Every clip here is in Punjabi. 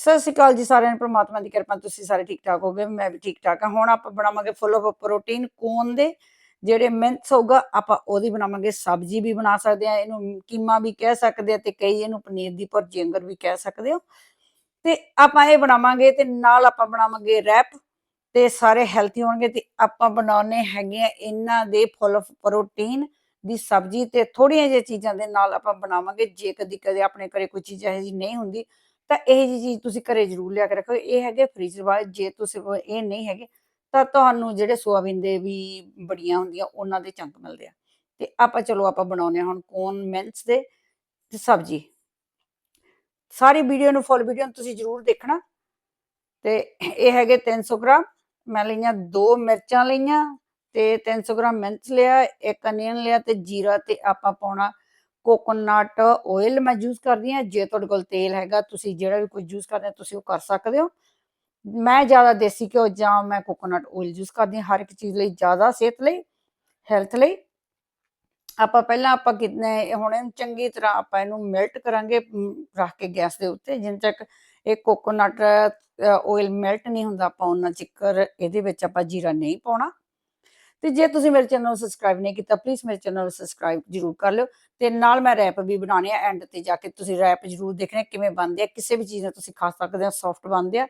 ਸਤਿ ਸ਼੍ਰੀ ਅਕਾਲ ਜੀ ਸਾਰਿਆਂ ਨੂੰ, ਪ੍ਰਮਾਤਮਾ ਦੀ ਕਿਰਪਾ ਤੁਸੀਂ ਸਾਰੇ ਠੀਕ ਠਾਕ ਹੋਗੇ, ਮੈਂ ਵੀ ਠੀਕ ਠਾਕ ਹਾਂ। ਹੁਣ ਆਪਾਂ ਬਣਾਵਾਂਗੇ ਫੁੱਲ ਆਫ ਪ੍ਰੋਟੀਨ, ਕੋਨ ਦੇ ਜਿਹੜੇ ਮਿੰਸ ਹੋਊਗਾ ਆਪਾਂ ਉਹਦੀ ਬਣਾਵਾਂਗੇ, ਸਬਜ਼ੀ ਵੀ ਬਣਾ ਸਕਦੇ ਆ ਇਹਨੂੰ ਕੀਮਾ ਵੀ ਕਹਿ ਸਕਦੇ ਆ ਤੇ ਕਈ ਇਹਨੂੰ ਪਨੀਰ ਦੀ ਭੁਰਜੀ ਅੰਗਰ ਵੀ ਕਹਿ ਸਕਦੇ ਹੋ। ਤੇ ਆਪਾਂ ਇਹ ਬਣਾਵਾਂਗੇ ਤੇ ਨਾਲ ਆਪਾਂ ਬਣਾਵਾਂਗੇ ਰੈਪ ਤੇ ਸਾਰੇ ਹੈਲਥੀ ਹੋਣਗੇ ਤੇ ਆਪਾਂ ਬਣਾਉਣੇ ਹੈਗੇ ਆ ਇਹਨਾਂ ਦੇ ਫੁੱਲ ਆਫ ਪ੍ਰੋਟੀਨ ਦੀ ਸਬਜ਼ੀ ਤੇ ਥੋੜੀਆਂ ਜਿਹੀਆਂ ਚੀਜ਼ਾਂ ਦੇ ਨਾਲ ਆਪਾਂ ਬਣਾਵਾਂਗੇ, ਜੇ ਕਦੀ ਕਦੇ ਆਪਣੇ ਘਰੇ ਕੋਈ ਚੀਜ਼ ਇਹੋ ਜਿਹੀ ਨਹੀਂ ਹੁੰਦੀ ਤਾਂ ਇਹ ਜੀ ਚੀਜ਼ ਤੁਸੀਂ ਘਰੇ ਜ਼ਰੂਰ ਲਿਆ ਕੇ ਰੱਖੋ। ਇਹ ਹੈਗੇ ਫ੍ਰੀਜ਼ਰ ਵਾਲੇ ਜੇ ਤੁਸੀਂ ਇਹ ਨਹੀਂ ਹੈਗੇ, ਤਾਂ ਤੁਹਾਨੂੰ ਜਿਹੜੇ ਸੋਆਬੀਨ ਦੇ ਵੀ ਬੜੀਆਂ ਹੁੰਦੀਆਂ, ਉਹਨਾਂ ਦੇ ਚੰਕ ਮਿਲਦੇ ਆ। ਤੇ ਆਪਾਂ ਚਲੋ ਆਪਾਂ ਬਣਾਉਨੇ ਹੁਣ ਕੋਨ ਮਿੰਸ ਦੇ ਤੇ ਸਬਜ਼ੀ। ਸਾਰੀ ਵੀਡੀਓ ਨੂੰ, ਫੁੱਲ ਵੀਡੀਓ ਨੂੰ ਤੁਸੀਂ ਜ਼ਰੂਰ ਦੇਖਣਾ। ਤੇ ਇਹ ਹੈਗੇ 300 ਗ੍ਰਾਮ। ਮੈਂ ਲਈਆਂ ਦੋ ਮਿਰਚਾਂ ਲਈਆਂ ਤੇ 300 ਗ੍ਰਾਮ ਮਿੰਚ ਲਿਆ, ਇੱਕ ਅਨੀਅਨ ਲਿਆ ਤੇ ਜੀਰਾ ਤੇ ਆਪਾਂ ਪਾਉਣਾ ਕੋਕੋਨਟ ਆਇਲ ਮੈਂ ਯੂਜ਼ ਕਰਦੀ ਹਾਂ, ਜੇ ਤੁਹਾਡੇ ਕੋਲ ਤੇਲ ਹੈਗਾ, ਤੁਸੀਂ ਜਿਹੜਾ ਵੀ ਕੁਝ ਯੂਜ਼ ਕਰਦੇ ਹੋ, ਤੁਸੀਂ ਉਹ ਕਰ ਸਕਦੇ ਹੋ। ਮੈਂ ਜ਼ਿਆਦਾ ਦੇਸੀ ਘਿਓ ਜਾਂ ਮੈਂ ਕੋਕੋਨਟ ਆਇਲ ਯੂਜ਼ ਕਰਦੀ ਹਾਂ, ਹਰ ਇੱਕ ਚੀਜ਼ ਲਈ ਜ਼ਿਆਦਾ ਸਿਹਤ ਲਈ, ਹੈਲਥ ਲਈ। ਆਪਾਂ ਪਹਿਲਾਂ ਆਪਾਂ ਕਿੰਨੇ ਹੁਣ ਇਹਨੂੰ ਚੰਗੀ ਤਰ੍ਹਾਂ ਆਪਾਂ ਇਹਨੂੰ ਮੈਲਟ ਕਰਾਂਗੇ ਰੱਖ ਕੇ ਗੈਸ ਦੇ ਉੱਤੇ, ਜਿੰਨ ਤੱਕ ਇਹ ਕੋਕੋਨਟ ਆਇਲ ਮੈਲਟ ਨਹੀਂ ਹੁੰਦਾ, ਆਪਾਂ ਉਹਨਾਂ ਚਿਕਰ ਇਹਦੇ ਵਿੱਚ ਆਪਾਂ ਜੀਰਾ ਨਹੀਂ ਪਾਉਣਾ। ਤੇ ਜੇ ਤੁਸੀਂ ਮੇਰੇ ਚੈਨਲ ਨੂੰ ਸਬਸਕ੍ਰਾਈਬ ਨਹੀਂ ਕੀਤਾ ਪਲੀਜ਼ ਮੇਰੇ ਚੈਨਲ ਨੂੰ ਸਬਸਕ੍ਰਾਈਬ ਜ਼ਰੂਰ ਕਰ ਲਿਓ ਤੇ ਨਾਲ ਮੈਂ ਰੈਪ ਵੀ ਬਣਾਉਣੇ ਆ ਐਂਡ ਤੇ ਜਾ ਕੇ ਤੁਸੀਂ ਰੈਪ ਜ਼ਰੂਰ ਦੇਖਣਾ ਕਿਵੇਂ ਬਣਦੇ ਆ, ਕਿਸੇ ਵੀ ਚੀਜ਼ ਨਾਲ ਤੁਸੀਂ ਖਾ ਸਕਦੇ ਹੋ ਸੌਫਟ ਬਣਦੇ ਆ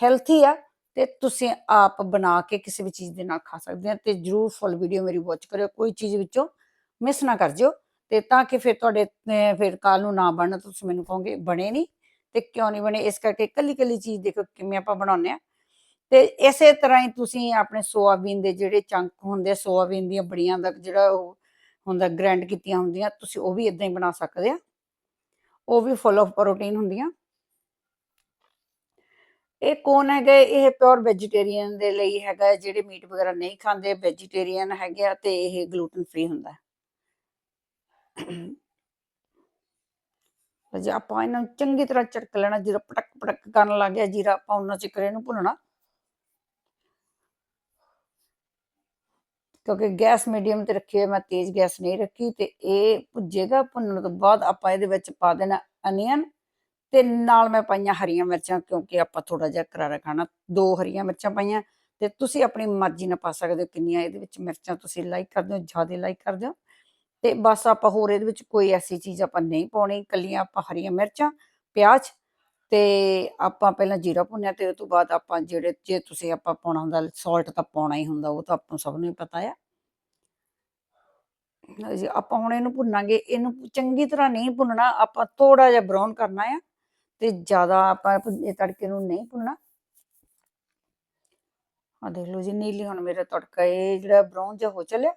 ਹੈਲਥੀ ਆ ਤੇ ਤੁਸੀਂ ਆਪ ਬਣਾ ਕੇ ਕਿਸੇ ਵੀ ਚੀਜ਼ ਦੇ ਨਾਲ ਖਾ ਸਕਦੇ ਆ ਤੇ ਜ਼ਰੂਰ ਫੁੱਲ ਵੀਡੀਓ ਮੇਰੀ ਵਾਚ ਕਰਿਓ, ਕੋਈ ਚੀਜ਼ ਵਿੱਚੋਂ ਮਿਸ ਨਾ ਕਰ ਜਿਓ ਤੇ ਤਾਂ ਕਿ ਫਿਰ ਤੁਹਾਡੇ ਫਿਰ ਕੱਲ ਨੂੰ ਨਾ ਬਣਨਾ ਤੁਸੀਂ ਮੈਨੂੰ ਕਹੋਗੇ ਬਣੇ ਨਹੀਂ ਤੇ ਕਿਉਂ ਨਹੀਂ ਬਣੇ, ਇਸ ਕਰਕੇ ਕੱਲੀ ਕੱਲੀ ਚੀਜ਼ ਦੇਖੋ ਕਿਵੇਂ ਆਪਾਂ ਬਣਾਉਂਦੇ ਆ। ਤੇ ਇਸੇ ਤਰ੍ਹਾਂ ਹੀ ਤੁਸੀਂ ਆਪਣੇ ਸੋਆਬੀਨ ਦੇ ਜਿਹੜੇ ਚੰਕ ਹੁੰਦੇ ਸੋਆਬੀਨ ਦੀਆਂ ਬੜੀਆਂ ਦਾ ਜਿਹੜਾ ਉਹ ਹੁੰਦਾ ਗ੍ਰੈਂਡ ਕੀਤੀਆਂ ਹੁੰਦੀਆਂ, ਤੁਸੀਂ ਉਹ ਵੀ ਇਦਾਂ ਹੀ ਬਣਾ ਸਕਦੇ ਆ। ਉਹ ਵੀ ਫੁੱਲ ਆਫ ਪ੍ਰੋਟੀਨ ਹੁੰਦੀਆਂ। ਇਹ ਕੌਣ ਹੈਗਾ? ਇਹ ਪਿਓਰ ਵੈਜੀਟੇਰੀਅਨ ਦੇ ਲਈ ਹੈਗਾ, ਜਿਹੜੇ ਮੀਟ ਵਗੈਰਾ ਨਹੀਂ ਖਾਂਦੇ ਵੈਜੀਟੇਰੀਅਨ ਹੈਗੇ ਆ ਤੇ ਇਹ ਗਲੂਟਨ ਫ੍ਰੀ ਹੁੰਦਾ। ਜੇ ਆਪਾਂ ਇਹਨਾਂ ਨੂੰ ਚੰਗੀ ਤਰ੍ਹਾਂ ਝਟਕ ਲੈਣਾ ਜੀਰਾ ਪਟਕ ਪਟਕ ਕਰਨ ਲੱਗ ਗਿਆ, ਜੀਰਾ ਆਪਾਂ ਉਹਨਾਂ ਚਿਕਰੇ ਨੂੰ ਭੁੰਨਣਾ ਕਿਉਂਕਿ ਗੈਸ ਮੀਡੀਅਮ ਤੇ ਰੱਖੀ ਹੈ ਮੈਂ ਤੇਜ਼ ਗੈਸ ਨਹੀਂ ਰੱਖੀ ਤੇ ਇਹ ਭੁੱਜੇਗਾ ਭੁੰਨਣ ਤੋਂ ਬਾਅਦ ਆਪਾਂ ਇਹਦੇ ਵਿੱਚ ਪਾ ਦੇਣਾ ਅਨੀਅਨ ਤੇ ਨਾਲ ਮੈਂ ਪਾਈਆਂ ਹਰੀਆਂ ਮਿਰਚਾਂ ਕਿਉਂਕਿ ਆਪਾਂ ਥੋੜਾ ਜਿਹਾ ਕਰਾਰਾ ਖਾਣਾ, ਦੋ ਹਰੀਆਂ ਮਿਰਚਾਂ ਪਾਈਆਂ ਤੇ ਤੁਸੀਂ ਆਪਣੀ ਮਰਜ਼ੀ ਨਾਲ ਪਾ ਸਕਦੇ ਹੋ, ਕਿੰਨੀਆਂ ਇਹਦੇ ਵਿੱਚ ਮਿਰਚਾਂ ਤੁਸੀਂ ਲਾਈਕ ਕਰਦੇ ਹੋ ਜ਼ਿਆਦਾ ਲਾਈਕ ਕਰਦੇ ਹੋ ਤੇ ਬਸ ਆਪਾਂ ਹੋਰ ਇਹਦੇ ਵਿੱਚ ਕੋਈ ਐਸੀ ਚੀਜ਼ ਆਪਾਂ ਨਹੀਂ ਪਾਉਣੀ ਕੱਲੀਆਂ ਆਪਾਂ ਹਰੀਆਂ ਮਿਰਚਾਂ, ਪਿਆਜ਼ ਤੇ ਆਪਾਂ ਪਹਿਲਾਂ ਜੀਰਾ ਭੁੰਨਿਆ ਤੇ ਉਹ ਤੋਂ ਬਾਅਦ ਆਪਾਂ ਜਿਹੜੇ, ਜੇ ਤੁਸੀਂ ਆਪਾਂ ਪਾਉਣਾ ਹੁੰਦਾ ਸਾਲਟ ਤਾਂ ਪਾਉਣਾ ਹੀ ਹੁੰਦਾ, ਉਹ ਤਾਂ ਆਪਾਂ ਸਭ ਨੂੰ ਹੀ ਪਤਾ ਆ। ਜੀ ਆਪਾਂ ਹੁਣ ਇਹਨੂੰ ਭੁੰਨਾਂਗੇ, ਇਹਨੂੰ ਚੰਗੀ ਤਰ੍ਹਾਂ ਨਹੀਂ ਭੁੰਨਣਾ, ਆਪਾਂ ਥੋੜਾ ਜਿਹਾ ਬਰਾਊਨ ਕਰਨਾ ਆ ਤੇ ਜ਼ਿਆਦਾ ਆਪਾਂ ਇਹ ਤੜਕੇ ਨੂੰ ਨਹੀਂ ਭੁੰਨਣਾ। ਆ ਦੇਖ ਲਓ ਜੀ, ਨੀਲੀ ਹੁਣ ਮੇਰਾ ਤੜਕਾ ਇਹ ਜਿਹੜਾ ਬਰਾਊਨ ਜਿਹਾ ਹੋ ਚੱਲਿਆ।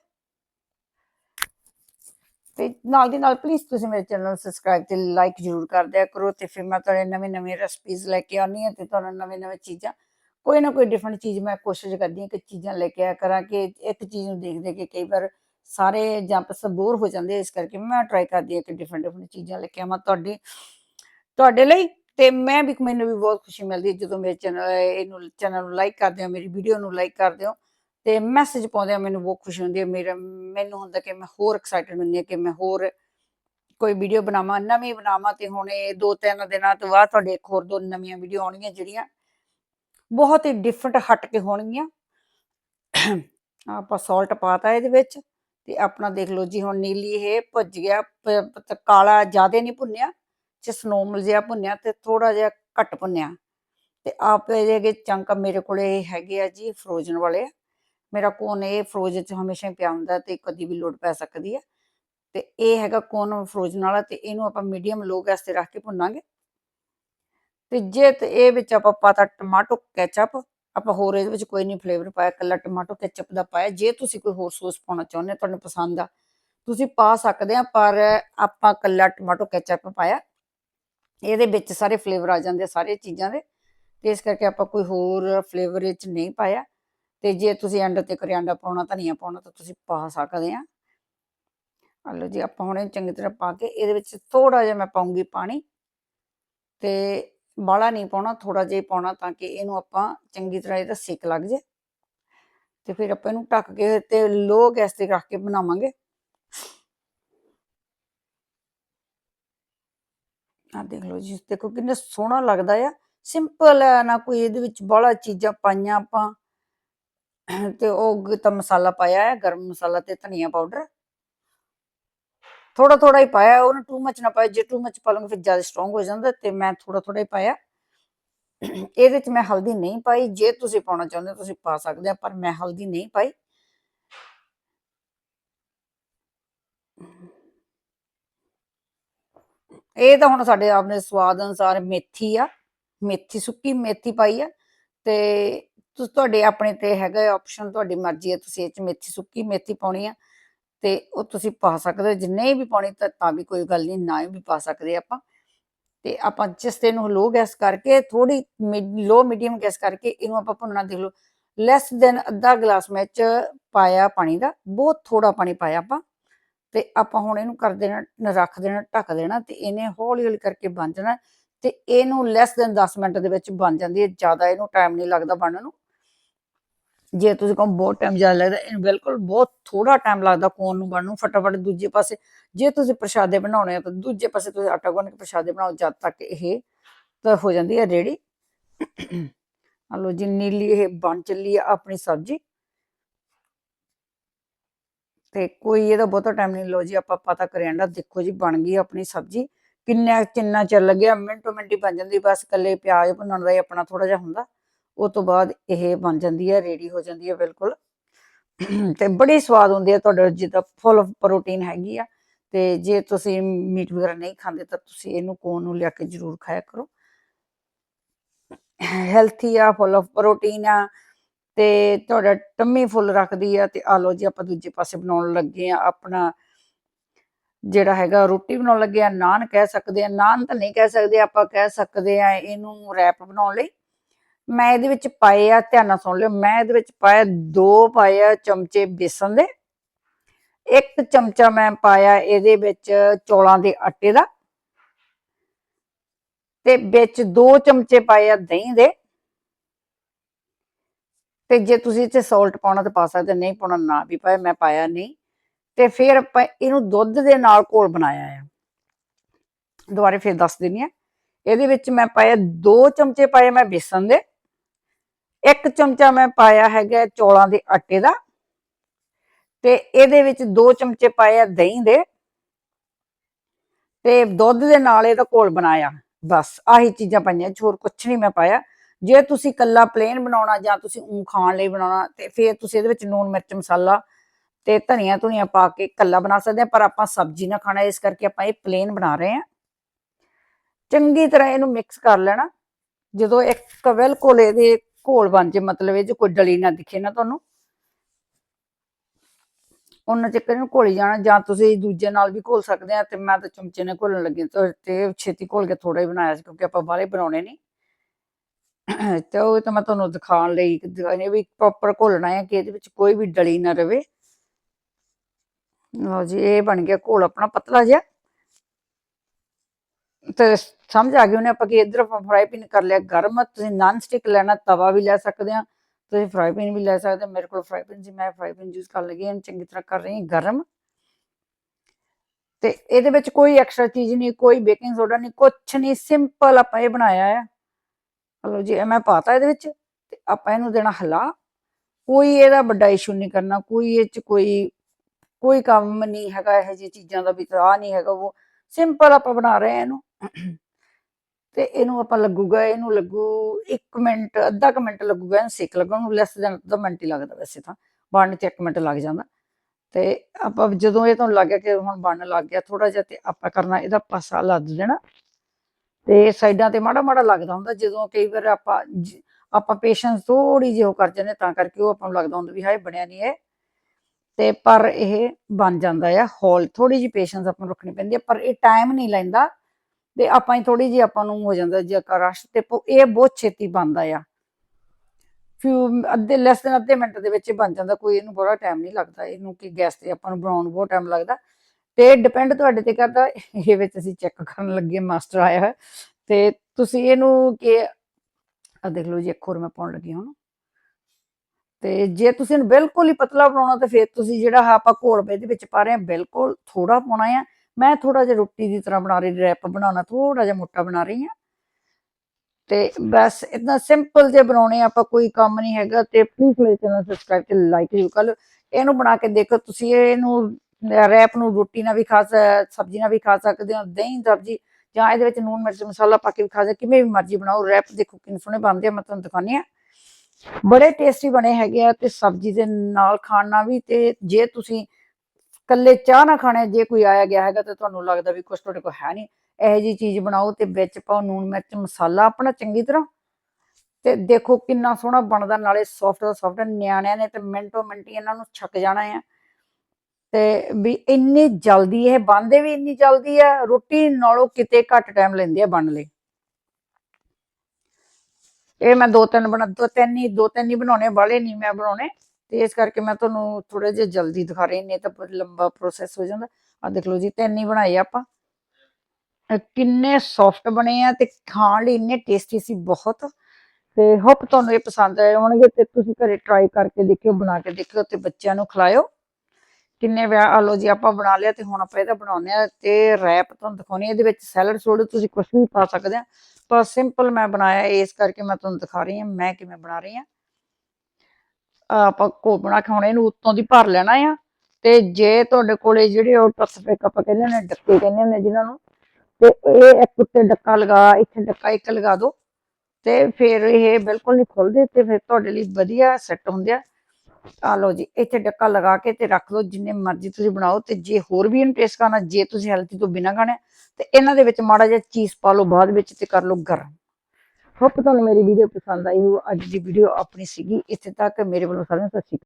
ਤੇ ਨਾਲ ਦੀ ਨਾਲ ਪਲੀਜ਼ ਤੁਸੀਂ ਮੇਰੇ ਚੈਨਲ ਨੂੰ ਸਬਸਕ੍ਰਾਈਬ ਤੇ ਲਾਈਕ ਜ਼ਰੂਰ ਕਰ ਦਿਆ ਕਰੋ ਤੇ ਫਿਰ ਮੈਂ ਤੁਹਾਡੇ ਨਵੇਂ ਨਵੇਂ ਰੈਸਪੀਜ਼ ਲੈ ਕੇ ਆਉਣੀ ਹੈ ਤੇ ਤੁਹਾਨੂੰ ਨਵੇਂ ਨਵੇਂ ਚੀਜ਼ਾਂ, ਕੋਈ ਨਾ ਕੋਈ ਡਿਫਰੈਂਟ ਚੀਜ਼ ਮੈਂ ਕੋਸ਼ਿਸ਼ ਕਰਦੀ ਹਾਂ ਕਿ ਚੀਜ਼ਾਂ ਲੈ ਕੇ ਆਇਆ ਕਰਾਂ ਕਿ ਇੱਕ ਚੀਜ਼ ਨੂੰ ਦੇਖ ਦੇ ਕੇ ਕਈ ਵਾਰ ਸਾਰੇ ਜੰਪ ਬੋਰ ਹੋ ਜਾਂਦੇ ਇਸ ਕਰਕੇ ਮੈਂ ਟਰਾਈ ਕਰਦੀ ਹਾਂ ਕਿ ਡਿਫਰੈਂਟ ਡਿਫਰੈਂਟ ਚੀਜ਼ਾਂ ਲੈ ਕੇ ਆਵਾਂ ਤੁਹਾਡੇ ਤੁਹਾਡੇ ਲਈ ਤੇ ਮੈਂ ਵੀ ਮੈਨੂੰ ਵੀ ਬਹੁਤ ਖੁਸ਼ੀ ਮਿਲਦੀ ਹੈ ਜਦੋਂ ਮੇਰੇ ਚੈਨਲ ਇਹਨੂੰ ਚੈਨਲ ਨੂੰ ਲਾਈਕ ਕਰਦੇ ਹੋ, ਮੇਰੀ ਵੀਡੀਓ ਨੂੰ ਲਾਈਕ ਕਰਦੇ ਹੋ ਤੇ ਮੈਸੇਜ ਪਾਉਂਦੇ ਆ, ਮੈਨੂੰ ਬਹੁਤ ਖੁਸ਼ੀ ਹੁੰਦੀ ਹੈ, ਮੇਰਾ, ਮੈਨੂੰ ਹੁੰਦਾ ਕਿ ਮੈਂ ਹੋਰ ਐਕਸਾਈਟਡ ਹੁੰਦੀ ਹਾਂ, ਕਿ ਮੈਂ ਹੋਰ ਕੋਈ ਵੀਡੀਓ ਬਣਾਵਾਂ, ਨਵੀਂ ਬਣਾਵਾਂ ਤੇ ਹੁਣ ਇਹ ਦੋ ਤਿੰਨ ਦਿਨਾਂ ਤੋਂ ਬਾਅਦ ਤੁਹਾਡੇ ਇੱਕ ਹੋਰ ਦੋ ਨਵੀਆਂ ਵੀਡੀਓ ਆਉਣਗੀਆਂ ਜਿਹੜੀਆਂ ਬਹੁਤ ਹੀ ਡਿਫਰੈਂਟ ਹਟ ਕੇ ਹੋਣਗੀਆਂ। ਆਪਾਂ ਸਾਲਟ ਪਾਤਾ ਇਹਦੇ ਵਿੱਚ ਤੇ ਆਪਣਾ ਦੇਖ ਲਓ ਜੀ, ਹੁਣ ਨੀਲੀ ਇਹ ਭੁੱਜ ਗਿਆ ਕਾਲਾ ਜ਼ਿਆਦਾ ਨਹੀਂ ਭੁੰਨਿਆ ਜਿਸ ਨੋਰਮਲ ਜਿਹਾ ਭੁੰਨਿਆ ਤੇ ਥੋੜਾ ਜਿਹਾ ਘੱਟ ਭੁੰਨਿਆ। ਤੇ ਆਪ ਇਹਦੇ ਅੱਗੇ ਚੰਕ ਮੇਰੇ ਕੋਲੇ ਹੈਗੇ ਆ ਜੀ ਫਰੋਜ਼ਨ ਵਾਲੇ। ਮੇਰਾ ਕੋਨ ਇਹ ਫਰੋਜ਼ ਚ ਹਮੇਸ਼ਾ ਹੀ ਪਿਆ ਹੁੰਦਾ ਤੇ ਕਦੀ ਵੀ ਲੋੜ ਪੈ ਸਕਦੀ ਹੈ ਤੇ ਇਹ ਹੈਗਾ ਕੋਨ ਫਰੋਜ਼ਨ ਵਾਲਾ ਤੇ ਇਹਨੂੰ ਆਪਾਂ ਮੀਡੀਅਮ ਲੋ ਗੈਸ ਤੇ ਰੱਖ ਕੇ ਭੁੰਨਾਂਗੇ। ਤੇ ਜੇ ਤੇ ਇਹ ਵਿੱਚ ਆਪਾਂ ਪਾਤਾ ਟਮਾਟੋ ਕੈਚਅਪ ਆਪਾਂ ਹੋਰ ਇਹਦੇ ਵਿੱਚ ਕੋਈ ਨਹੀਂ ਫਲੇਵਰ ਪਾਇਆ ਕੱਲਾ ਟਮਾਟੋ ਕੈਚਅਪ ਦਾ ਪਾਇਆ। ਜੇ ਤੁਸੀਂ ਕੋਈ ਹੋਰ ਸੌਸ ਪਾਉਣਾ ਚਾਹੁੰਦੇ ਹੋ, ਤੁਹਾਨੂੰ ਪਸੰਦ ਆ, ਤੁਸੀਂ ਪਾ ਸਕਦੇ ਆ, ਪਰ ਆਪਾਂ ਕੱਲਾ ਟਮਾਟੋ ਕੈਚਅਪ ਪਾਇਆ। ਇਹਦੇ ਵਿੱਚ ਸਾਰੇ ਫਲੇਵਰ ਆ ਜਾਂਦੇ ਆ, ਸਾਰੇ ਚੀਜ਼ਾਂ ਦੇ। ਤੇ ਇਸ ਕਰਕੇ ਆਪਾਂ ਕੋਈ ਹੋਰ ਫਲੇਵਰ ਵਿੱਚ ਨਹੀਂ ਪਾਇਆ। ਤੇ ਜੇ ਤੁਸੀਂ ਐਂਡ ਤੇ ਕਰਿਆਂਡਾ ਪਾਉਣਾ, ਧਨੀਆ ਪਾਉਣਾ, ਤਾਂ ਤੁਸੀਂ ਪਾ ਸਕਦੇ ਆ। ਹਲੋ ਜੀ, ਆਪਾਂ ਹੁਣ ਇਹਨੂੰ ਚੰਗੀ ਤਰ੍ਹਾਂ ਪਾ ਕੇ ਇਹਦੇ ਵਿੱਚ ਥੋੜਾ ਜਿਹਾ ਮੈਂ ਪਾਉਂਗੀ ਪਾਣੀ। ਤੇ ਬਾਹਲਾ ਨਹੀਂ ਪਾਉਣਾ ਥੋੜਾ ਜਿਹਾ ਪਾਉਣਾ ਤਾਂ ਕਿ ਇਹਨੂੰ ਆਪਾਂ ਚੰਗੀ ਤਰ੍ਹਾਂ ਇਹਦਾ ਸੇਕ ਲੱਗ ਜੇ ਤੇ ਫਿਰ ਆਪਾਂ ਇਹਨੂੰ ਢੱਕ ਕੇ ਤੇ ਲੋ ਗੈਸ ਤੇ ਰੱਖ ਕੇ ਬਣਾਵਾਂਗੇ। ਆ ਦੇਖ ਲਓ ਜੀ, ਦੇਖੋ ਕਿੰਨਾ ਸੋਹਣਾ ਲੱਗਦਾ ਆ। ਸਿੰਪਲ ਹੈ ਨਾ ਕੋਈ ਇਹਦੇ ਵਿੱਚ ਬੜਾ ਚੀਜ਼ਾਂ ਪਾਈਆਂ ਆਪਾਂ। ਤੇ ਉਹ ਤਾਂ ਮਸਾਲਾ ਪਾਇਆ ਹੈ, ਗਰਮ ਮਸਾਲਾ ਤੇ ਧਨੀਆ ਪਾਊਡਰ। ਥੋੜਾ ਥੋੜਾ ਹੀ ਪਾਇਆ ਉਹਨੂੰ ਟੂ ਮਚ ਨਾ ਪਾਇਆ, ਜੇ ਟੂ ਮਚ ਪਾ ਲਵਾਂਗੇ ਫਿਰ ਜ਼ਿਆਦਾ ਸਟਰੋਂਗ ਹੋ ਜਾਂਦਾ ਤੇ ਮੈਂ ਥੋੜਾ ਥੋੜਾ ਹੀ ਪਾਇਆ। ਇਹਦੇ ਵਿੱਚ ਮੈਂ ਹਲਦੀ ਨਹੀਂ ਪਾਈ, ਜੇ ਤੁਸੀਂ ਪਾਉਣਾ ਚਾਹੁੰਦੇ ਤੁਸੀਂ ਪਾ ਸਕਦੇ ਆ, ਪਰ ਮੈਂ ਹਲਦੀ ਨਹੀਂ ਪਾਈ। ਇਹ ਤਾਂ ਹੁਣ ਸਾਡੇ ਆਪਣੇ ਸਵਾਦ ਅਨੁਸਾਰ ਮੇਥੀ ਆ, ਮੇਥੀ ਸੁੱਕੀ ਮੇਥੀ ਪਾਈ ਆ, ਤੇ ਤੁਸੀਂ, ਤੁਹਾਡੇ ਆਪਣੇ ਤੇ ਹੈਗਾ ਆਪਸ਼ਨ ਤੁਹਾਡੀ ਮਰਜ਼ੀ ਹੈ, ਤੁਸੀਂ ਇਹ ਚ ਮੇਥੀ ਸੁੱਕੀ ਮੇਥੀ ਪਾਉਣੀ ਆ, ਤੇ ਉਹ ਤੁਸੀਂ ਪਾ ਸਕਦੇ ਹੋ ਜੇ ਨਹੀਂ ਵੀ ਪਾਉਣੀ ਤਾਂ ਵੀ ਕੋਈ ਗੱਲ ਨਹੀਂ, ਨਾ ਵੀ ਪਾ ਸਕਦੇ ਆਪਾਂ। ਤੇ ਆਪਾਂ ਜਿਸ ਤੇ ਨੂੰ ਲੋ ਗੈਸ ਕਰਕੇ ਥੋੜੀ ਲੋ ਮੀਡੀਅਮ ਗੈਸ ਕਰਕੇ, ਇਹਨੂੰ ਆਪਾਂ ਭੁੰਨਣਾ ਦੇਖ ਲਓ। ਲੈਸ ਦੈਨ ਅੱਧਾ ਗਲਾਸ ਮੈਂ ਚ ਪਾਇਆ ਪਾਣੀ ਦਾ, ਬਹੁਤ ਥੋੜਾ ਪਾਣੀ ਪਾਇਆ ਆਪਾਂ, ਤੇ ਆਪਾਂ ਹੁਣ ਇਹਨੂੰ ਕਰ ਦੇਣਾ, ਨ- ਰੱਖ ਦੇਣਾ, ਢੱਕ ਦੇਣਾ, ਤੇ ਇਹਨੇ ਹੌਲੀ ਹੌਲੀ ਕਰਕੇ ਬਣ ਜਾਣਾ, ਤੇ ਇਹਨੂੰ ਲੈਸ ਦੈਨ 10 ਮਿੰਟ ਦੇ ਵਿੱਚ ਬਣ ਜਾਂਦੀ ਹੈ, ਜ਼ਿਆਦਾ ਇਹਨੂੰ ਟਾਈਮ ਨਹੀਂ ਲੱਗਦਾ ਬਣਨ ਨੂੰ। ਜੇ ਤੁਸੀਂ ਕਹੋ ਬਹੁਤ ਟਾਈਮ ਜ਼ਿਆਦਾ ਲੱਗਦਾ, ਇਹਨੂੰ ਬਿਲਕੁਲ ਬਹੁਤ ਥੋੜਾ ਟਾਈਮ ਲੱਗਦਾ ਕੋਨ ਨੂੰ, ਬਣਨ ਨੂੰ, ਫਟਾਫਟ ਦੂਜੇ ਪਾਸੇ। ਜੇ ਤੁਸੀਂ ਪ੍ਰਸ਼ਾਦੇ ਬਣਾਉਣੇ ਆ ਤਾਂ ਦੂਜੇ ਪਾਸੇ ਤੁਸੀਂ ਆਟਾ ਗੁੰਨ ਕੇ ਪ੍ਰਸ਼ਾਦੇ ਬਣਾਓ, ਜਦ ਤੱਕ ਇਹ ਤਾਂ ਹੋ ਜਾਂਦੀ ਹੈ ਰੈਡੀ ਹਲੋ ਜੀ, ਨੀਲੀ ਇਹ ਬਣ ਚੱਲੀ ਆ ਆਪਣੀ ਸਬਜ਼ੀ। ਤੇ ਕੋਈ ਇਹਦਾ ਬਹੁਤਾ ਟਾਈਮ ਨਹੀਂ ਲੋ ਜੀ, ਆਪਾਂ ਪਤਾ ਕਰਿਆਂਡਾ ਦੇਖੋ ਜੀ, ਬਣ ਗਈ ਆਪਣੀ ਸਬਜ਼ੀ। ਕਿੰਨਾ ਕਿੰਨਾ ਚਿਰ ਲੱਗਿਆ, ਮਿੰਟੋ ਮਿੰਟੀ ਬਣ ਜਾਂਦੀ, ਬਸ ਕੱਲੇ ਪਿਆਜ਼ ਭੁੰਨਣ ਦਾ ਹੀ ਆਪਣਾ ਥੋੜਾ ਜਿਹਾ ਹੁੰਦਾ। ਉਹ ਤੋਂ ਬਾਅਦ ਇਹ ਬਣ ਜਾਂਦੀ ਹੈ, ਰੈਡੀ ਹੋ ਜਾਂਦੀ ਹੈ, ਬਿਲਕੁਲ। ਤੇ ਬੜੀ ਸਵਾਦ ਹੁੰਦੀ ਹੈ ਤੁਹਾਡਾ ਜਿੱਦਾਂ ਫੁੱਲ ਪ੍ਰੋਟੀਨ ਹੈਗੀ ਆ, ਤੇ ਜੇ ਤੁਸੀਂ ਮੀਟ ਵਗੈਰਾ ਨਹੀਂ ਖਾਂਦੇ ਤਾਂ ਤੁਸੀਂ ਇਹਨੂੰ ਕੋਨ ਨੂੰ ਲਿਆ ਕੇ ਜ਼ਰੂਰ ਖਾਇਆ ਕਰੋ। ਹੈਲਥੀ ਆ ਫੁੱਲ ਆਫ ਪ੍ਰੋਟੀਨ ਆ, ਤੇ ਤੁਹਾਡਾ ਟੰਮੀ ਫੁੱਲ ਰੱਖਦੀ ਆ, ਤੇ ਆ ਲੋ ਜੀ ਆਪਾਂ ਦੂਜੇ ਪਾਸੇ ਬਣਾਉਣ ਲੱਗੇ ਆ ਆਪਣਾ ਜਿਹੜਾ ਹੈਗਾ ਰੋਟੀ ਬਣਾਉਣ ਲੱਗੇ ਆ, ਨਾਨ ਕਹਿ ਸਕਦੇ ਆ। ਨਾਨ ਤਾਂ ਨਹੀਂ ਕਹਿ ਸਕਦੇ, ਆਪਾਂ ਕਹਿ ਸਕਦੇ ਆ ਇਹਨੂੰ ਰੈਪ ਬਣਾਉਣ ਲਈ। ਮੈਂ ਇਹਦੇ ਵਿੱਚ ਪਾਏ ਆ, ਧਿਆਨ ਨਾਲ ਸੁਣ ਲਿਓ, ਮੈਂ ਇਹਦੇ ਵਿੱਚ ਪਾਇਆ ਦੋ ਪਾਏ ਆ ਚਮਚੇ ਬੇਸਨ ਦੇ। ਇੱਕ ਚਮਚਾ ਮੈਂ ਪਾਇਆ ਇਹਦੇ ਵਿੱਚ ਚੌਲਾਂ ਦੇ ਆਟੇ ਦਾ। ਤੇ ਵਿੱਚ ਦੋ ਚਮਚੇ ਪਾਏ ਆ ਦਹੀਂ ਦੇ। ਤੇ ਜੇ ਤੁਸੀਂ ਇੱਥੇ ਸਾਲਟ ਪਾਉਣਾ ਤਾਂ ਪਾ ਸਕਦੇ ਨਹੀਂ ਪਾਉਣਾ ਨਾ ਵੀ ਪਾਏ ਮੈਂ ਪਾਇਆ ਨਹੀਂ। ਤੇ ਫਿਰ ਆਪਾਂ ਇਹਨੂੰ ਦੁੱਧ ਦੇ ਨਾਲ ਘੋਲ ਬਣਾਇਆ ਆ। ਦੁਬਾਰੇ ਫਿਰ ਦੱਸ ਦਿੰਨੀ ਆ। ਇਹਦੇ ਵਿੱਚ ਮੈਂ ਪਾਇਆ ਦੋ ਚਮਚੇ ਪਾਏ ਮੈਂ ਬੇਸਨ ਦੇ। ਇੱਕ ਚਮਚਾ ਮੈਂ ਪਾਇਆ ਹੈਗਾ ਚੌਲਾਂ ਦੇ ਆਟੇ ਦਾ ਤੇ ਇਹਦੇ ਵਿੱਚ ਦੋ ਚਮਚੇ ਪਾਏ ਆ ਦਹੀਂ ਦੇ ਤੇ ਦੁੱਧ ਦੇ ਨਾਲ ਇਹਦਾ ਘੋਲ ਬਣਾਇਆ। ਬਸ ਆਹੀ ਚੀਜ਼ਾਂ ਪਾਈਆਂ ਹੋਰ ਕੁਝ ਨਹੀਂ ਮੈਂ ਪਾਇਆ। ਜੇ ਤੁਸੀਂ ਕੱਲਾ ਪਲੇਨ ਬਣਾਉਣਾ ਜਾਂ ਤੁਸੀਂ ਊਂ ਖਾਣ ਲਈ ਬਣਾਉਣਾ ਤੇ ਫਿਰ ਤੁਸੀਂ ਇਹਦੇ ਵਿੱਚ ਨੂਨ ਮਿਰਚ ਮਸਾਲਾ ਤੇ ਧਨੀਆ ਧੁਨੀਆ ਪਾ ਕੇ ਕੱਲਾ ਬਣਾ ਸਕਦੇ ਆ ਪਰ ਆਪਾਂ ਸਬਜ਼ੀ ਨਾ ਖਾਣਾ, ਇਸ ਕਰਕੇ ਆਪਾਂ ਇਹ ਪਲੇਨ ਬਣਾ ਰਹੇ ਆ ਚੰਗੀ ਤਰ੍ਹਾਂ ਇਹਨੂੰ ਮਿਕਸ ਕਰ ਲੈਣਾ। ਜਦੋਂ ਇੱਕ ਬਿਲਕੁਲ ਇਹਦੇ ਘੋਲ ਬਣ ਜੇ, ਮਤਲਬ ਇਹ 'ਚ ਕੋਈ ਡਲੀ ਨਾ ਦਿਖੇ ਨਾ ਤੁਹਾਨੂੰ। ਉਹਨਾਂ ਚੱਕਰ ਨੂੰ ਘੋਲੀ ਜਾਣਾ, ਜਾਂ ਤੁਸੀਂ ਦੂਜੇ ਨਾਲ ਵੀ ਘੋਲ ਸਕਦੇ ਆ, ਤੇ ਮੈਂ ਤਾਂ ਚਮਚੇ ਨਾਲ ਘੋਲਣ ਲੱਗੀ ਤੇ ਛੇਤੀ ਘੋਲ ਕੇ ਥੋੜਾ ਹੀ ਬਣਾਇਆ ਸੀ, ਕਿਉਂਕਿ ਆਪਾਂ ਬਾਹਲੇ ਬਣਾਉਣੇ ਨਹੀਂ। ਤੇ ਉਹ ਤਾਂ ਮੈਂ ਤੁਹਾਨੂੰ ਦਿਖਾਉਣ ਲਈ ਇਹਨੇ ਵੀ ਪ੍ਰੋਪਰ ਘੋਲਣਾ ਹੈ, ਕਿ ਇਹਦੇ ਵਿੱਚ ਕੋਈ ਵੀ ਡਲੀ ਨਾ ਰਵੇ। ਲਓ ਜੀ, ਇਹ ਬਣ ਗਿਆ ਘੋਲ ਆਪਣਾ ਪਤਲਾ ਜਿਹਾ। ਤੇ ਸਮਝ ਆ ਗਈ ਉਹਨੇ ਆਪਾਂ ਕਿ ਇਧਰ ਫਰਾਈ ਪੈਨ ਕਰ ਲਿਆ ਗਰਮ, ਤੁਸੀਂ ਨਾਨ ਸਟਿਕ ਲੈਣਾ ਤਵਾ ਵੀ ਲੈ ਸਕਦੇ ਆ, ਤੁਸੀਂ ਫਰਾਈ ਪੈਨ ਵੀ ਲੈ ਸਕਦੇ ਮੇਰੇ ਕੋਲ ਫਰਾਈ ਪੈਨ ਸੀ, ਮੈਂ ਫਰਾਈ ਪੈਨ ਯੂਜ਼ ਕਰ ਲੱਗੀ ਹਾਂ, ਚੰਗੀ ਤਰ੍ਹਾਂ ਕਰ ਰਹੀ ਹਾਂ ਗਰਮ। ਤੇ ਇਹਦੇ ਵਿੱਚ ਕੋਈ ਐਕਸਟਰਾ ਚੀਜ਼ ਨਹੀਂ, ਕੋਈ ਬੇਕਿੰਗ ਸੋਡਾ ਨਹੀਂ, ਕੁਛ ਨਹੀਂ ਸਿੰਪਲ ਆਪਾਂ ਇਹ ਬਣਾਇਆ ਹੈ ਹਲੋ ਜੀ ਮੈਂ ਪਾਤਾ ਇਹਦੇ ਵਿੱਚ, ਤੇ ਆਪਾਂ ਇਹਨੂੰ ਦੇਣਾ ਹਲਾ। ਕੋਈ ਇਹਦਾ ਵੱਡਾ ਇਸ਼ੂ ਨਹੀਂ ਕਰਨਾ, ਕੋਈ ਇਹ ਚ ਕੋਈ ਕੋਈ ਕੰਮ ਨਹੀਂ ਹੈਗਾ, ਇਹੋ ਜਿਹੀ ਚੀਜ਼ਾਂ ਦਾ ਵੀ ਆ ਨਹੀਂ ਹੈਗਾ ਉਹ। ਸਿੰਪਲ ਆਪਾਂ ਬਣਾ ਰਹੇ ਹਾਂ ਇਹਨੂੰ। ਤੇ ਇਹਨੂੰ ਆਪਾਂ ਲੱਗੂਗਾ, ਇਹਨੂੰ ਲੱਗੂ 1 ਮਿੰਟ, ਅੱਧਾ ਕੁ ਮਿੰਟ ਲੱਗੂਗਾ, ਇਹਨੂੰ ਸੇਕ ਲੱਗਣ ਨੂੰ ਲੈਸ ਦੈਨ ਅੱਧਾ ਮਿੰਟ ਹੀ ਲੱਗਦਾ ਵੈਸੇ ਤਾਂ। ਬਣਨ ਚ 1 ਮਿੰਟ ਲੱਗ ਜਾਂਦਾ। ਤੇ ਆਪਾਂ ਜਦੋਂ ਇਹ ਤੁਹਾਨੂੰ ਲੱਗ ਗਿਆ ਕਿ ਹੁਣ ਬਣਨ ਲੱਗ ਗਿਆ ਥੋੜਾ ਜਿਹਾ ਤੇ ਆਪਾਂ ਕਰਨਾ ਇਹਦਾ ਪਾਸਾ ਲੱਦ ਦੇਣਾ। ਤੇ ਸਾਈਡਾਂ ਤੇ ਮਾੜਾ ਮਾੜਾ ਲੱਗਦਾ ਹੁੰਦਾ, ਜਦੋਂ ਕਈ ਵਾਰ ਆਪਾਂ ਆਪਾਂ ਪੇਸ਼ੈਂਸ ਥੋੜੀ ਜਿਹੀ ਉਹ ਕਰ ਜਾਂਦੇ ਤਾਂ ਕਰਕੇ ਉਹ ਆਪਾਂ ਨੂੰ ਲੱਗਦਾ ਹੁੰਦਾ ਵੀ ਹਾਏ, ਬਣਿਆ ਨਹੀਂ ਇਹ। ਤੇ ਪਰ ਇਹ ਬਣ ਜਾਂਦਾ ਆ, ਹੌਲ ਥੋੜੀ ਜਿਹੀ ਪੇਸ਼ੈਂਸ ਆਪਾਂ ਨੂੰ ਰੱਖਣੀ ਪੈਂਦੀ ਹੈ ਪਰ ਇਹ ਟਾਈਮ ਨਹੀਂ ਲੈਂਦਾ ਤੇ ਆਪਾਂ ਹੀ ਥੋੜੀ ਜਿਹੀ ਆਪਾਂ ਨੂੰ ਹੋ ਜਾਂਦਾ ਜੇ ਰਸ਼ ਤੇ ਇਹ ਬਹੁਤ ਛੇਤੀ ਬਣਦਾ ਆ। ਫਿਊ ਅੱਧੇ ਲੈਸ ਦਿਨ ਅੱਧੇ ਮਿੰਟ ਦੇ ਵਿੱਚ ਬਣ ਜਾਂਦਾ, ਕੋਈ ਇਹਨੂੰ ਬੜਾ ਟਾਈਮ ਨਹੀਂ ਲੱਗਦਾ, ਇਹਨੂੰ ਕਿ ਗੈਸ ਤੇ ਆਪਾਂ ਨੂੰ ਬਣਾਉਣ ਨੂੰ ਬਹੁਤ ਟਾਈਮ ਲੱਗਦਾ ਤੇ ਡਿਪੈਂਡ ਤੁਹਾਡੇ ਤੇ ਕਰਦਾ, ਇਹ ਵਿੱਚ ਅਸੀਂ ਚੈੱਕ ਕਰਨ ਲੱਗੇ ਮਾਸਟਰ ਆਇਆ ਹੈ ਤੇ ਤੁਸੀਂ ਇਹਨੂੰ ਕਿ ਆ ਦੇਖ ਲਓ ਜੀ, ਇੱਕ ਹੋਰ ਮੈਂ ਪਾਉਣ ਲੱਗੀ ਹਾਂ ਹੁਣ ਤੇ ਜੇ ਤੁਸੀਂ ਇਹਨੂੰ ਬਿਲਕੁਲ ਹੀ ਪਤਲਾ ਬਣਾਉਣਾ ਤਾਂ ਫਿਰ ਤੁਸੀਂ ਜਿਹੜਾ ਆਪਾਂ ਘੋਲ ਇਹਦੇ ਵਿੱਚ ਪਾ ਰਹੇ ਹਾਂ, ਬਿਲਕੁਲ ਥੋੜਾ ਪਾਉਣਾ ਆ। ਮੈਂ ਥੋੜਾ ਜਿਹਾ ਰੋਟੀ ਦੀ ਤਰ੍ਹਾਂ ਬਣਾ ਰਹੀ, ਰੈਪ ਬਣਾਉਣਾ ਥੋੜਾ ਜਿਹਾ ਮੋਟਾ ਬਣਾ ਰਹੀ ਹਾਂ। ਤੇ ਬਸ ਇਤਨਾ ਸਿੰਪਲ ਜੇ ਬਣਾਉਣੇ ਆਪਾਂ ਕੋਈ ਕੰਮ ਨਹੀਂ ਹੈਗਾ ਤੇ ਪਲੀਜ਼ ਮੇਰੇ ਚੈਨਲ ਸਬਸਕ੍ਰਾਈਬ ਤੇ ਲਾਈਕ ਜ਼ਰੂਰ ਕਰ ਲਓ। ਇਹਨੂੰ ਬਣਾ ਕੇ ਦੇਖੋ ਤੁਸੀਂ, ਇਹਨੂੰ ਰੈਪ ਨੂੰ ਰੋਟੀ ਨਾਲ ਵੀ ਖਾ ਸ- ਸਬਜ਼ੀ ਨਾਲ ਵੀ ਖਾ ਸਕਦੇ ਹੋ, ਦਹੀਂ ਸਬਜ਼ੀ ਜਾਂ ਇਹਦੇ ਵਿੱਚ ਨੂਨ, ਮਿਰਚ, ਮਸਾਲਾ ਪਾ ਕੇ ਵੀ ਖਾ ਸਕਦੇ ਕਿਵੇਂ ਵੀ ਮਰਜ਼ੀ ਬਣਾਓ। ਰੈਪ ਦੇਖੋ ਕਿੰਨੇ ਸੋਹਣੇ ਬਣਦੇ ਆ, ਮੈਂ ਤੁਹਾਨੂੰ ਦਿਖਾਉਂਦੀ ਆ ਬੜੇ ਟੇਸਟੀ ਬਣੇ ਹੈਗੇ ਆ ਤੇ ਸਬਜ਼ੀ ਦੇ ਨਾਲ ਖਾਣ ਨਾਲ ਵੀ ਤੇ ਜੇ ਤੁਸੀਂ ਕੱਲੇ ਚਾਹ ਨਾ ਖਾਣੇ, ਜੇ ਕੋਈ ਆਇਆ ਗਿਆ ਹੈਗਾ ਤੇ ਤੁਹਾਨੂੰ ਲੱਗਦਾ ਵੀ ਕੁਝ ਤੁਹਾਡੇ ਕੋਲ ਹੈ ਨਹੀਂ। ਇਹੋ ਜੀ ਚੀਜ਼ ਬਣਾਓ ਤੇ ਵਿੱਚ ਪਾਓ ਨੂਨ ਮਿਰਚ, ਮਸਾਲਾ ਆਪਣਾ ਚੰਗੀ ਤਰ੍ਹਾਂ। ਤੇ ਦੇਖੋ ਕਿੰਨਾ ਸੋਹਣਾ ਬਣਦਾ, ਨਾਲੇ ਸੌਫਟ ਦਾ ਸੌਫਟ ਨਿਆਣਿਆਂ ਨੇ ਤੇ ਮਿੰਟੋ ਮਿੰਟੀ ਇਹਨਾਂ ਨੂੰ ਛੱਕ ਜਾਣਾ ਆ ਤੇ ਵੀ ਇੰਨੀ ਜਲਦੀ, ਇਹ ਬਣਦੇ ਵੀ ਇੰਨੀ ਜਲਦੀ ਆ ਰੋਟੀ ਨਾਲੋਂ ਕਿਤੇ ਘੱਟ ਟਾਈਮ ਲੈਂਦੇ ਆ ਬਣ ਲਈ। ਇਹ ਮੈਂ ਦੋ ਤਿੰਨ ਬਣਾ, ਦੋ ਤਿੰਨ ਹੀ, ਦੋ ਤਿੰਨ ਹੀ ਬਣਾਉਣੇ, ਵਾਲੇ ਨਹੀਂ ਮੈਂ ਬਣਾਉਣੇ। ਤੇ ਇਸ ਕਰਕੇ ਮੈਂ ਤੁਹਾਨੂੰ ਥੋੜੇ ਜਿਹਾ ਜਲਦੀ ਦਿਖਾ ਰਹੀ ਨਹੀਂ ਤਾਂ ਲੰਬਾ ਪ੍ਰੋਸੈਸ ਹੋ ਜਾਂਦਾ। ਆ ਦੇਖ ਲਓ ਜੀ, ਤਿੰਨ ਹੀ ਬਣਾਏ ਆਪਾਂ। ਕਿੰਨੇ ਸੌਫਟ ਬਣੇ ਆ ਤੇ ਖਾਣ ਲਈ ਇੰਨੇ ਟੇਸਟੀ ਸੀ ਬਹੁਤ। ਤੇ ਹੋਪ ਤੁਹਾਨੂੰ ਇਹ ਪਸੰਦ ਆਏ ਹੋਣਗੇ ਤੇ ਤੁਸੀਂ ਘਰੇ ਟਰਾਈ ਕਰਕੇ ਦੇਖਿਓ, ਬਣਾ ਕੇ ਦੇਖਿਓ ਤੇ ਬੱਚਿਆਂ ਨੂੰ ਖਿਲਾਇਓ। ਕਿੰਨੇ ਵਿਆਹ ਆ ਜੀ ਆਪਾਂ ਬਣਾ ਲਿਆ ਤੇ ਹੁਣ ਆਪਾਂ ਇਹਦਾ ਬਣਾਉਂਦੇ ਆ ਤੇ ਰੈਪ ਤੁਹਾਨੂੰ ਦਿਖਾਉਣੀ ਇਹਦੇ ਵਿੱਚ ਸੈਲਡ ਸੂਡ ਤੁਸੀਂ ਕੁਝ ਵੀ ਪਾ ਸਕਦੇ ਆ। ਪਰ ਸਿੰਪਲ ਮੈਂ ਬਣਾਇਆ, ਇਸ ਕਰਕੇ ਮੈਂ ਤੁਹਾਨੂੰ ਦਿਖਾ ਰਹੀ ਹਾਂ ਮੈਂ ਕਿਵੇਂ ਬਣਾ ਰਹੀ ਹਾਂ। ਆਪਾਂ ਕੋ ਬਣਾ ਕੇ ਹੁਣ ਇਹਨੂੰ ਉੱਤੋਂ ਦੀ ਭਰ ਲੈਣਾ ਆ ਤੇ ਜੇ ਤੁਹਾਡੇ ਕੋਲੇ ਜਿਹੜੇ ਉਹ ਟਸਫੇਕ ਆਪਾਂ ਕਹਿੰਦੇ ਨੇ ਡੱਕੇ ਕਹਿੰਦੇ ਨੇ ਜਿਨ੍ਹਾਂ ਨੂੰ, ਤੇ ਇਹ ਇੱਕ ਉੱਤੇ ਡੱਕਾ ਲਗਾ, ਇੱਥੇ ਡੱਕਾ ਇੱਕ ਲਗਾ ਦਿਓ ਤੇ ਫਿਰ ਇਹ ਬਿਲਕੁਲ ਨਹੀਂ ਖੁੱਲਦੇ ਤੇ ਫਿਰ ਤੁਹਾਡੇ ਲਈ ਵਧੀਆ ਸੈੱਟ ਹੁੰਦੇ ਆ। ਆ ਲਓ ਜੀ ਇੱਥੇ ਡੱਕਾ ਲਗਾ ਕੇ ਤੇ ਰੱਖ ਲਓ ਜਿੰਨੇ ਮਰਜ਼ੀ ਤੁਸੀਂ ਬਣਾਓ ਤੇ ਜੇ ਹੋਰ ਵੀ ਇਹਨੂੰ ਟੇਸਟ ਕਰਨਾ ਜੇ ਤੁਸੀਂ ਹੈਲਥੀ ਤੋਂ ਬਿਨਾ ਖਾਣਾ ਹੈ, ਤੇ ਇਹਨਾਂ ਦੇ ਵਿੱਚ ਮਾੜਾ ਜਿਹਾ ਚੀਜ਼ ਪਾ ਲਓ ਬਾਅਦ ਵਿੱਚ ਤੇ ਕਰ ਲਓ ਗਰਮ। ਹੋਪ ਤੁਹਾਨੂੰ ਮੇਰੀ ਵੀਡੀਓ ਪਸੰਦ ਆਈ ਹੋ ਅੱਜ ਦੀ ਵੀਡੀਓ ਆਪਣੀ ਸੀਗੀ। ਇੱਥੇ ਤੱਕ ਮੇਰੇ ਵੱਲੋਂ ਸਾਰਿਆਂ ਨੂੰ ਸਤਿ ਸ਼੍ਰੀ ਅਕਾਲ।